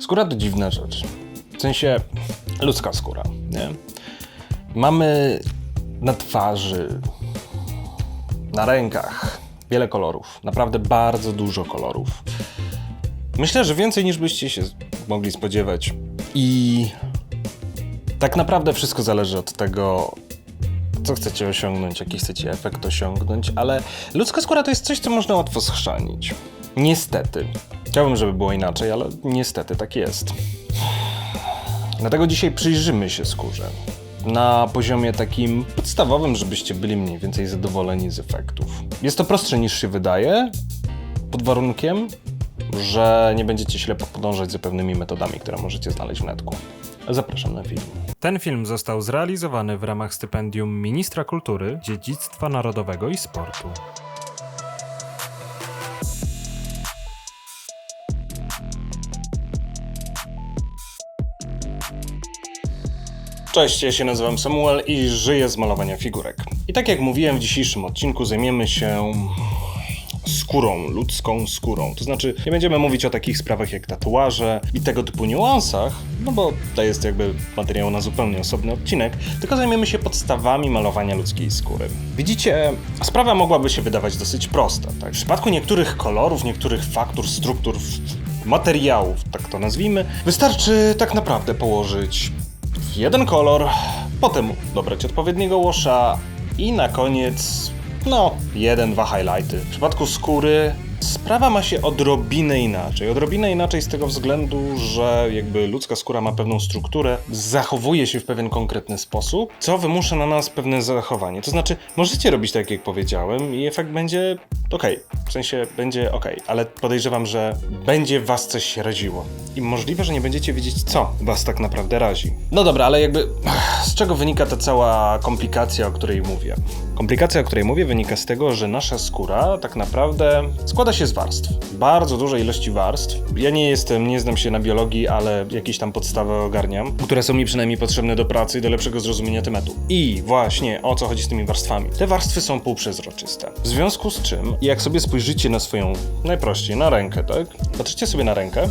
Skóra to dziwna rzecz. W sensie ludzka skóra, nie? Mamy na twarzy, na rękach wiele kolorów. Naprawdę bardzo dużo kolorów. Myślę, że więcej niż byście się mogli spodziewać. I tak naprawdę wszystko zależy od tego, co chcecie osiągnąć, jaki chcecie efekt osiągnąć, ale ludzka skóra to jest coś, co można łatwo schrzanić. Niestety. Chciałbym, żeby było inaczej, ale niestety tak jest. Dlatego dzisiaj przyjrzymy się skórze. Na poziomie takim podstawowym, żebyście byli mniej więcej zadowoleni z efektów. Jest to prostsze niż się wydaje, pod warunkiem, że nie będziecie ślepo podążać za pewnymi metodami, które możecie znaleźć w netku. Zapraszam na film. Ten film został zrealizowany w ramach stypendium Ministra Kultury, Dziedzictwa Narodowego i Sportu. Cześć, ja się nazywam Samuel i żyję z malowania figurek. I tak jak mówiłem, w dzisiejszym odcinku zajmiemy się skórą, ludzką skórą. To znaczy, nie będziemy mówić o takich sprawach jak tatuaże i tego typu niuansach, no bo to jest jakby materiał na zupełnie osobny odcinek, tylko zajmiemy się podstawami malowania ludzkiej skóry. Widzicie, sprawa mogłaby się wydawać dosyć prosta. Tak? W przypadku niektórych kolorów, niektórych faktur, struktur, materiałów, tak to nazwijmy, wystarczy tak naprawdę położyć jeden kolor, potem dobrać odpowiedniego łosza i na koniec, no, jeden, dwa highlighty. W przypadku skóry sprawa ma się odrobinę inaczej. Odrobinę inaczej z tego względu, że jakby ludzka skóra ma pewną strukturę, zachowuje się w pewien konkretny sposób, co wymusza na nas pewne zachowanie. To znaczy, możecie robić tak, jak powiedziałem i efekt będzie ok. W sensie będzie ok, ale podejrzewam, że będzie was coś raziło. I możliwe, że nie będziecie wiedzieć, co was tak naprawdę razi. No dobra, ale jakby z czego wynika ta cała komplikacja, o której mówię? Komplikacja, o której mówię, wynika z tego, że nasza skóra tak naprawdę składa się z warstw. Bardzo dużej ilości warstw. Ja nie jestem, nie znam się na biologii, ale jakieś tam podstawy ogarniam, które są mi przynajmniej potrzebne do pracy i do lepszego zrozumienia tematu. I właśnie o co chodzi z tymi warstwami. Te warstwy są półprzezroczyste. W związku z czym, jak sobie spojrzycie na swoją, najprościej, na rękę, tak? Patrzycie sobie na rękę,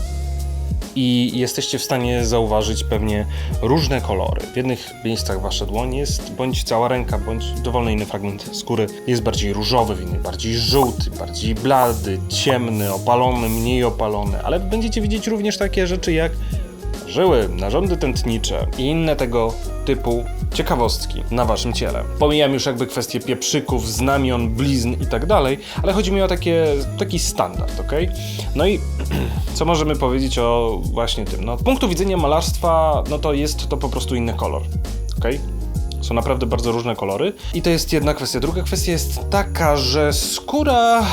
i jesteście w stanie zauważyć pewnie różne kolory. W jednych miejscach wasza dłoń jest bądź cała ręka, bądź dowolny inny fragment skóry jest bardziej różowy, w innych bardziej żółty, bardziej blady, ciemny, opalony, mniej opalony, ale będziecie widzieć również takie rzeczy jak żyły, narządy tętnicze i inne tego typu ciekawostki na waszym ciele. Pomijam już jakby kwestie pieprzyków, znamion, blizn i tak dalej, ale chodzi mi o takie, taki standard, ok? No i co możemy powiedzieć o właśnie tym? No, z punktu widzenia malarstwa, no to jest to po prostu inny kolor, ok? Są naprawdę bardzo różne kolory. I to jest jedna kwestia. Druga kwestia jest taka, że skóra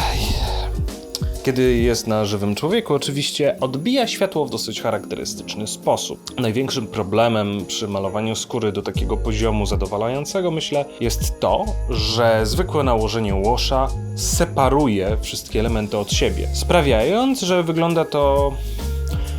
kiedy jest na żywym człowieku, oczywiście odbija światło w dosyć charakterystyczny sposób. Największym problemem przy malowaniu skóry do takiego poziomu zadowalającego, myślę, jest to, że zwykłe nałożenie łosza separuje wszystkie elementy od siebie, sprawiając, że wygląda to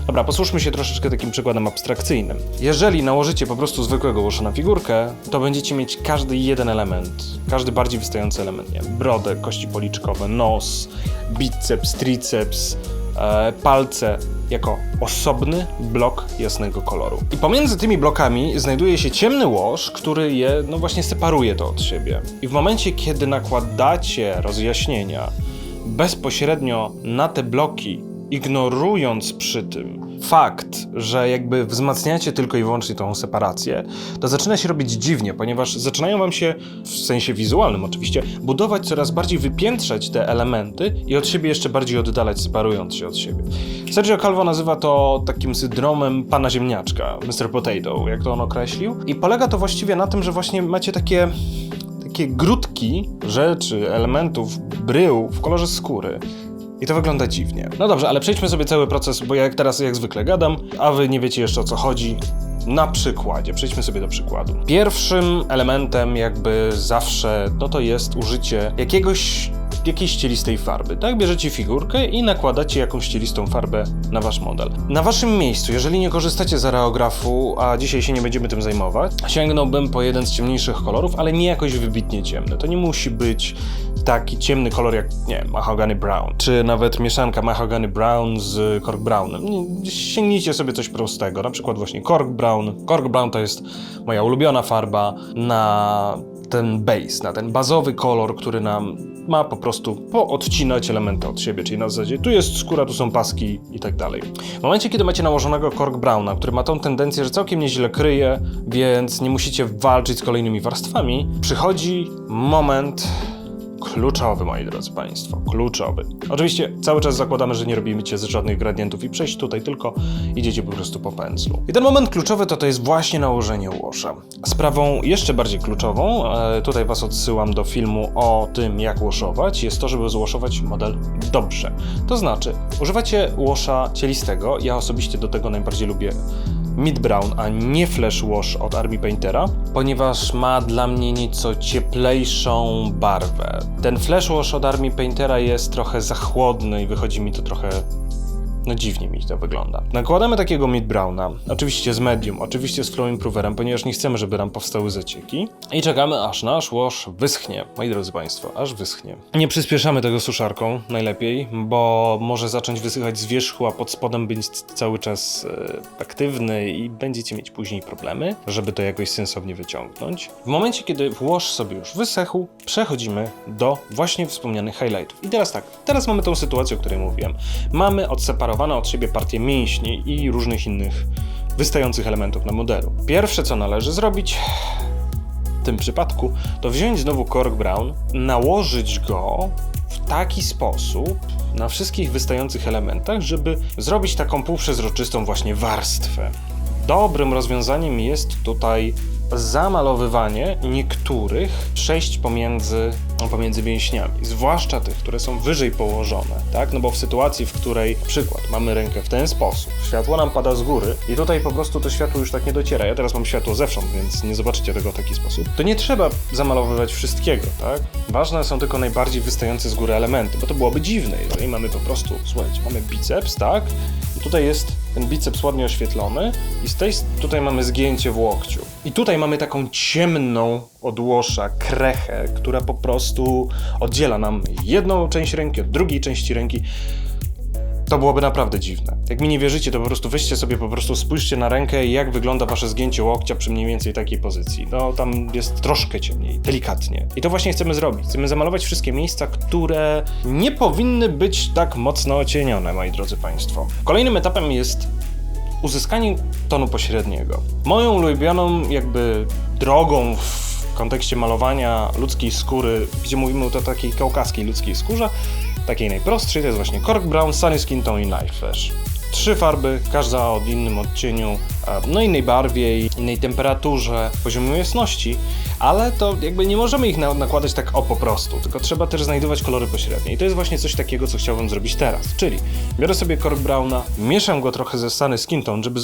Dobra, posłuchajmy się troszeczkę takim przykładem abstrakcyjnym. Jeżeli nałożycie po prostu zwykłego łosza na figurkę, to będziecie mieć każdy jeden element, każdy bardziej wystający element, nie brodę, kości policzkowe, nos, biceps, triceps, e, palce, jako osobny blok jasnego koloru. I pomiędzy tymi blokami znajduje się ciemny łoż, który je, no właśnie separuje to od siebie. I w momencie, kiedy nakładacie rozjaśnienia bezpośrednio na te bloki, ignorując przy tym fakt, że jakby wzmacniacie tylko i wyłącznie tą separację, to zaczyna się robić dziwnie, ponieważ zaczynają wam się, w sensie wizualnym oczywiście, budować coraz bardziej wypiętrzać te elementy i od siebie jeszcze bardziej oddalać, separując się od siebie. Sergio Calvo nazywa to takim syndromem pana ziemniaczka, Mr. Potato, jak to on określił. I polega to właściwie na tym, że właśnie macie takie takie grudki rzeczy, elementów, brył w kolorze skóry. I to wygląda dziwnie. No dobrze, ale przejdźmy sobie cały proces, bo ja teraz jak zwykle gadam, a wy nie wiecie jeszcze o co chodzi. Na przykładzie, przejdźmy sobie do przykładu. Pierwszym elementem jakby zawsze, no to jest użycie jakiegoś jakiejś cielistej farby, tak? Bierzecie figurkę i nakładacie jakąś cielistą farbę na wasz model. Na waszym miejscu, jeżeli nie korzystacie z areografu, a dzisiaj się nie będziemy tym zajmować, sięgnąłbym po jeden z ciemniejszych kolorów, ale nie jakoś wybitnie ciemny. To nie musi być taki ciemny kolor jak, nie mahogany brown, czy nawet mieszanka mahogany brown z cork brownem. Sięgnijcie sobie coś prostego, na przykład właśnie cork brown. Cork brown to jest moja ulubiona farba na ten base, na ten bazowy kolor, który nam ma po prostu poodcinać elementy od siebie, czyli na zasadzie tu jest skóra, tu są paski i tak dalej. W momencie, kiedy macie nałożonego cork browna, który ma tą tendencję, że całkiem nieźle kryje, więc nie musicie walczyć z kolejnymi warstwami, przychodzi moment kluczowy, moi drodzy Państwo, kluczowy. Oczywiście cały czas zakładamy, że nie robimy cię z żadnych gradientów i przejść tutaj, tylko idziecie po prostu po pędzlu. I ten moment kluczowy to to jest właśnie nałożenie łosza. Sprawą jeszcze bardziej kluczową, e, tutaj Was odsyłam do filmu o tym, jak łoszować, jest to, żeby złoszować model dobrze. To znaczy, używacie łosza cielistego, ja osobiście do tego najbardziej lubię Mid Brown, a nie Flash Wash od Army Paintera, ponieważ ma dla mnie nieco cieplejszą barwę. Ten Flash Wash od Army Paintera jest trochę za chłodny i wychodzi mi to trochę no dziwnie mi to wygląda. Nakładamy takiego mid browna, oczywiście z medium, oczywiście z flow improverem, ponieważ nie chcemy, żeby nam powstały zacieki. I czekamy aż nasz wash wyschnie, moi drodzy Państwo, aż wyschnie. Nie przyspieszamy tego suszarką najlepiej, bo może zacząć wysychać z wierzchu, a pod spodem być cały czas e, aktywny i będziecie mieć później problemy, żeby to jakoś sensownie wyciągnąć. W momencie, kiedy wash sobie już wysechł, przechodzimy do właśnie wspomnianych highlightów. I teraz tak, teraz mamy tą sytuację, o której mówiłem. Mamy odseparowane od siebie partie mięśni i różnych innych wystających elementów na modelu. Pierwsze, co należy zrobić w tym przypadku, to wziąć znowu cork brown, nałożyć go w taki sposób na wszystkich wystających elementach, żeby zrobić taką półprzezroczystą właśnie warstwę. Dobrym rozwiązaniem jest tutaj zamalowywanie niektórych przejść pomiędzy, pomiędzy mięśniami, zwłaszcza tych, które są wyżej położone, tak? No bo w sytuacji, w której, przykład, mamy rękę w ten sposób, światło nam pada z góry i tutaj po prostu to światło już tak nie dociera. Ja teraz mam światło zewsząd, więc nie zobaczycie tego w taki sposób. To nie trzeba zamalowywać wszystkiego, tak? Ważne są tylko najbardziej wystające z góry elementy, bo to byłoby dziwne, jeżeli mamy po prostu, słuchajcie, mamy biceps, tak? I tutaj jest ten biceps ładnie oświetlony i z tej tutaj mamy zgięcie w łokciu. I tutaj mamy taką ciemną od łosza krechę, która po prostu oddziela nam jedną część ręki od drugiej części ręki. To byłoby naprawdę dziwne. Jak mi nie wierzycie, to po prostu weźcie sobie, po prostu spójrzcie na rękę jak wygląda wasze zgięcie łokcia przy mniej więcej takiej pozycji. No tam jest troszkę ciemniej, delikatnie. I to właśnie chcemy zrobić. Chcemy zamalować wszystkie miejsca, które nie powinny być tak mocno cienione, moi drodzy Państwo. Kolejnym etapem jest uzyskanie tonu pośredniego. Moją ulubioną jakby drogą w kontekście malowania ludzkiej skóry, gdzie mówimy o takiej kaukaskiej ludzkiej skórze, takiej najprostszej, to jest właśnie Cork Brown, Sunny Skin Tone i Light Flash. Trzy farby, każda o innym odcieniu, e, no innej barwie, i innej temperaturze, poziomu jasności, ale to jakby nie możemy ich na nakładać tak o po prostu, tylko trzeba też znajdować kolory pośrednie. I to jest właśnie coś takiego, co chciałbym zrobić teraz. Czyli biorę sobie Cork Browna, mieszam go trochę ze Sunny Skin Tone, żeby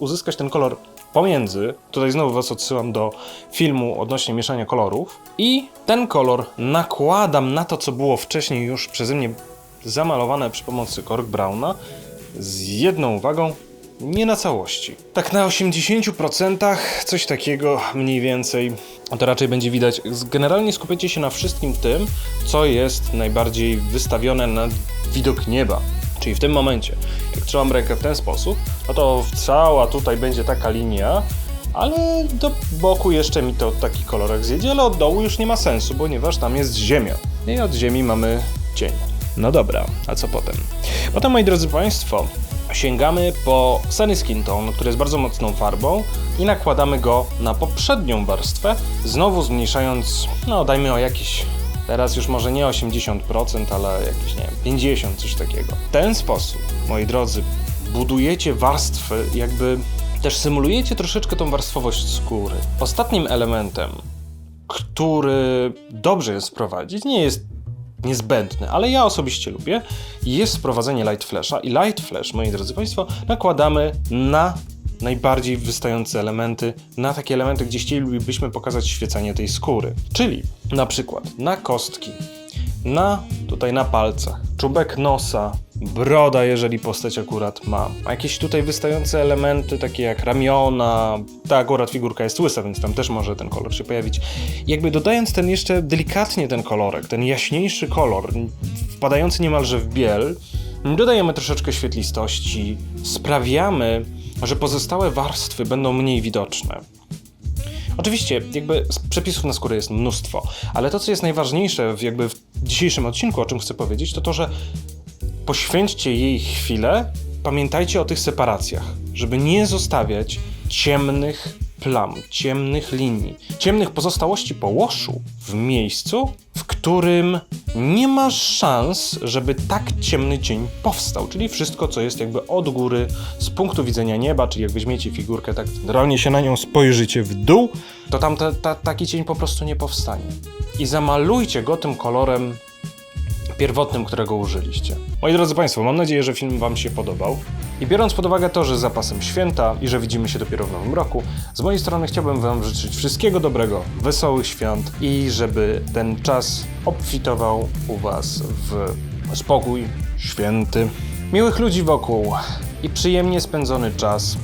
uzyskać ten kolor pomiędzy. Tutaj znowu Was odsyłam do filmu odnośnie mieszania kolorów. I ten kolor nakładam na to, co było wcześniej już przeze mnie zamalowane przy pomocy Cork Browna z jedną uwagą, nie na całości. Tak na 80% coś takiego mniej więcej to raczej będzie widać. Generalnie skupiacie się na wszystkim tym, co jest najbardziej wystawione na widok nieba. Czyli w tym momencie, jak trzymam rękę w ten sposób, no to cała tutaj będzie taka linia, ale do boku jeszcze mi to taki kolorek zjedzie, ale od dołu już nie ma sensu, ponieważ tam jest ziemia. I od ziemi mamy cień. No dobra, a co potem? Potem, moi drodzy Państwo, sięgamy po Sunny Skin Tone, który jest bardzo mocną farbą i nakładamy go na poprzednią warstwę, znowu zmniejszając, no dajmy o jakieś, teraz już może nie 80%, ale jakieś, nie wiem, 50, coś takiego. W ten sposób, moi drodzy, budujecie warstwy, jakby też symulujecie troszeczkę tą warstwowość skóry. Ostatnim elementem, który dobrze jest wprowadzić, nie jest niezbędny, ale ja osobiście lubię, jest wprowadzenie Light Flasha i Light Flash, moi drodzy Państwo, nakładamy na najbardziej wystające elementy, na takie elementy, gdzie chcielibyśmy pokazać świecenie tej skóry. Czyli na przykład na kostki, na tutaj na palcach. Czubek nosa, broda, jeżeli postać akurat ma. A jakieś tutaj wystające elementy, takie jak ramiona. Ta akurat figurka jest łysa, więc tam też może ten kolor się pojawić. Jakby dodając ten jeszcze delikatnie ten kolorek, ten jaśniejszy kolor, wpadający niemalże w biel, dodajemy troszeczkę świetlistości, sprawiamy, że pozostałe warstwy będą mniej widoczne. Oczywiście, jakby przepisów na skórę jest mnóstwo, ale to, co jest najważniejsze w, jakby w dzisiejszym odcinku, o czym chcę powiedzieć, to to, że poświęćcie jej chwilę, pamiętajcie o tych separacjach, żeby nie zostawiać ciemnych plam, ciemnych linii, ciemnych pozostałości po łoszu w miejscu, w którym nie masz szans, żeby tak ciemny cień powstał, czyli wszystko, co jest jakby od góry, z punktu widzenia nieba, czyli jak weźmiecie figurkę, tak realnie się na nią spojrzycie w dół, to tam ta, ta, taki cień po prostu nie powstanie. I zamalujcie go tym kolorem pierwotnym, którego użyliście. Moi drodzy Państwo, mam nadzieję, że film Wam się podobał. I biorąc pod uwagę to, że za pasem święta i że widzimy się dopiero w nowym roku, z mojej strony chciałbym Wam życzyć wszystkiego dobrego, wesołych świąt i żeby ten czas obfitował u Was w spokój święty, miłych ludzi wokół i przyjemnie spędzony czas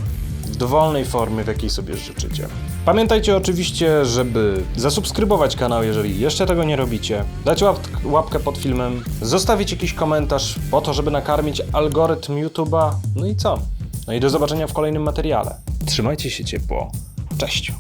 dowolnej formie, w jakiej sobie życzycie. Pamiętajcie oczywiście, żeby zasubskrybować kanał, jeżeli jeszcze tego nie robicie, dać łap łapkę pod filmem, zostawić jakiś komentarz po to, żeby nakarmić algorytm YouTube'a. No i co? No i do zobaczenia w kolejnym materiale. Trzymajcie się ciepło. Cześć!